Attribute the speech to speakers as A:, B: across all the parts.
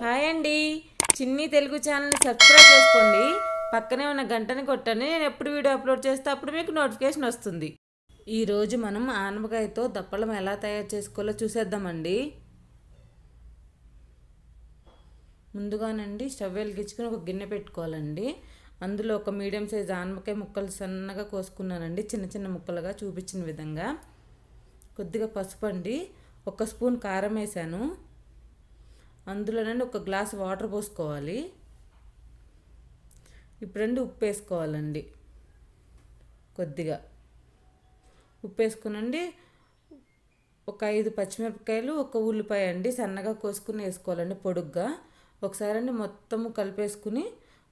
A: Hi అండి. చిన్ని తెలుగు ఛానల్ని సబ్స్క్రైబ్ చేసుకోండి. పక్కనే ఉన్న గంటని కొట్టండి. నేను ఎప్పుడు వీడియో అప్లోడ్ చేస్తే అప్పుడు మీకు నోటిఫికేషన్ వస్తుంది. ఈరోజు మనం ఆనపకాయతో దప్పలం ఎలా తయారు చేసుకోవాలో చూసేద్దామండి. ముందుగానండి స్టవ్ వెలిగించుకుని ఒక గిన్నె పెట్టుకోవాలండి. అందులో ఒక మీడియం సైజ్ ఆనపకాయ ముక్కలు సన్నగా కోసుకున్నానండి. చిన్న చిన్న ముక్కలుగా చూపించిన విధంగా. కొద్దిగా పసుపు అండి. ఒక స్పూన్ కారం వేసాను అందులోనండి ఒక గ్లాస్ వాటర్ పోసుకోవాలి. ఇప్పుడండి ఉప్పు వేసుకోవాలండి కొద్దిగా ఉప్పు వేసుకునండి ఒక ఐదు పచ్చిమిరపకాయలు ఒక ఉల్లిపాయ అండి సన్నగా కోసుకుని వేసుకోవాలండి పొడుగ్గా. ఒకసారి అండి మొత్తము కలిపేసుకుని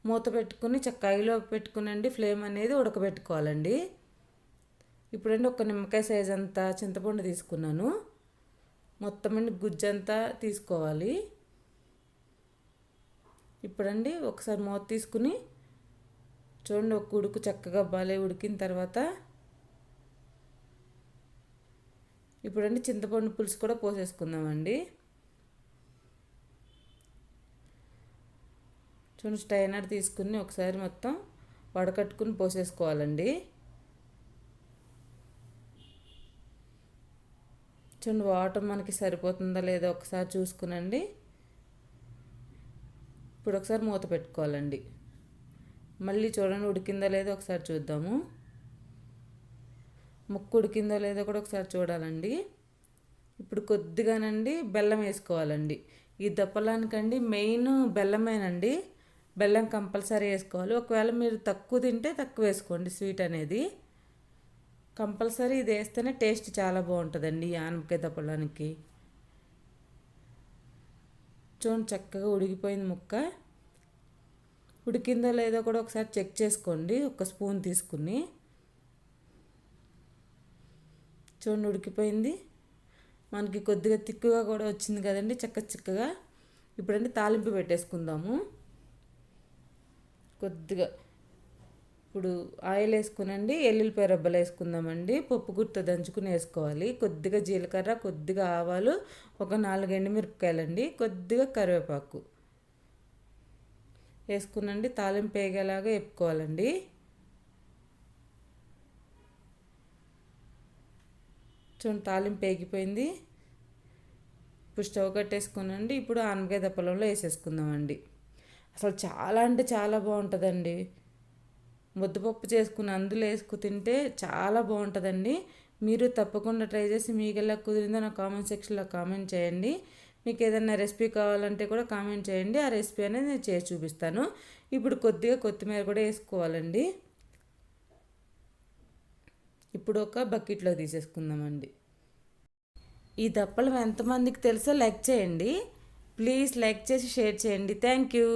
A: మూత పెట్టుకుని చక్కాయిలో పెట్టుకునండి ఫ్లేమ్ అనేది ఉడకబెట్టుకోవాలండి. ఇప్పుడండి ఒక నిమ్మకాయ సైజ్ అంతా చింతపండు తీసుకున్నాను. మొత్తం అండి గుజ్జంతా తీసుకోవాలి. ఇప్పుడండి ఒకసారి మూత తీసుకుని చూడండి ఒక ఉడుకు చక్కగా బాలే ఉడికిన తర్వాత ఇప్పుడండి చింతపండు పులుసు కూడా పోసేసుకుందామండి. చూడండి స్టైనర్ తీసుకుని ఒకసారి మొత్తం వడకట్టుకుని పోసేసుకోవాలండి. చూడండి వాటర్ మనకి సరిపోతుందా లేదా ఒకసారి చూసుకునండి. ఇప్పుడు ఒకసారి మూత పెట్టుకోవాలండి. మళ్ళీ చూడండి ఉడికిందా లేదో ఒకసారి చూద్దాము. ముక్కు ఉడికిందో లేదో కూడా ఒకసారి చూడాలండి. ఇప్పుడు కొద్దిగానండి బెల్లం వేసుకోవాలండి. ఈ దప్పలానికండి మెయిన్ బెల్లమేనండి. బెల్లం కంపల్సరీ వేసుకోవాలి. ఒకవేళ మీరు తక్కువ తింటే తక్కువ వేసుకోండి స్వీట్ అనేది. కంపల్సరీ ఇది వేస్తేనే టేస్ట్ చాలా బాగుంటుందండి ఈ ఆనపకాయ దప్పలానికి. చూడండి చక్కగా ఉడికిపోయింది ముక్క. ఉడికిందో లేదో కూడా ఒకసారి చెక్ చేసుకోండి. ఒక స్పూన్ తీసుకుని. చూడండి ఉడికిపోయింది. మనకి కొద్దిగా తిక్కుగా కూడా వచ్చింది కదండి చక్క చిక్కగా. ఇప్పుడంటే తాలింపు పెట్టేసుకుందాము. కొద్దిగా ఇప్పుడు ఆయిల్ వేసుకునండి ఎల్లుల్లిపాయ రబ్బలు వేసుకుందామండి పప్పు గుర్త దంచుకుని వేసుకోవాలి. కొద్దిగా జీలకర్ర కొద్దిగా ఆవాలు ఒక నాలుగు ఎండుమిరపకాయలండి కొద్దిగా కరివేపాకు వేసుకునండి. తాలింపు వేగేలాగా వేపుకోవాలండి. చూడండి తాలింపు వేగిపోయింది ఇప్పుడు స్టవ్ కట్టేసుకునండి. ఇప్పుడు ఆనగాయ దప్పలంలో వేసేసుకుందామండి. అసలు చాలా అంటే చాలా బాగుంటుందండి. ముద్దపప్పు చేసుకుని అందులో వేసుకు తింటే చాలా బాగుంటుందండి. మీరు తప్పకుండా ట్రై చేసి మీకు ఎలా కుదిరిందో నా కామెంట్ సెక్షన్లో కామెంట్ చేయండి. మీకు ఏదైనా రెసిపీ కావాలంటే కూడా కామెంట్ చేయండి. ఆ రెసిపీ అనేది నేను చేసి చూపిస్తాను. ఇప్పుడు కొద్దిగా కొత్తిమీర కూడా వేసుకోవాలండి. ఇప్పుడు ఒక బకెట్లో తీసేసుకుందామండి. ఈ దప్పలు ఎంతమందికి తెలుసో లైక్ చేయండి. ప్లీజ్ లైక్ చేసి షేర్ చేయండి. Thank you.